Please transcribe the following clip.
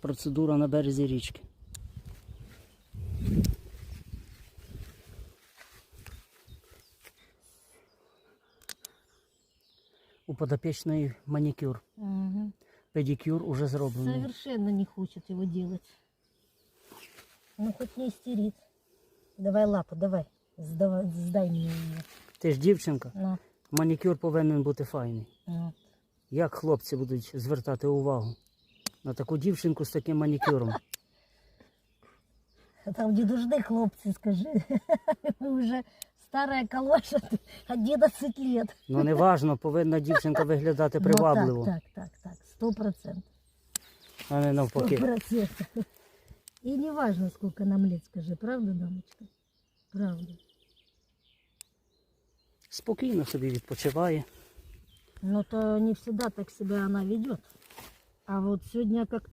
процедура на березі річки. У подопечної манікюр. Угу. Педикюр уже зроблений. Совершенно не хочет его делать. Ну, хоть не истерит. Давай лапу, давай. Сдавай, сдай мне ее. Ти ж дівчинка, На. манікюр повинен бути файний. Вот. Як хлопці будуть звертати увагу на таку дівчинку з таким манікюром? А Там не нужны хлопцы, скажи. Мы уже старая калоша, 11 лет. Ну неважно, повинна дівчинка виглядати привабливо, Ну, так, так, так, так. Сто процентов. а не Сто навпаки. процентов. И не важно, сколько нам лет, скажи. Правда, дамочка? Правда. Спокійно собі відпочиває. Но то не всегда так себя она ведет. А вот сегодня как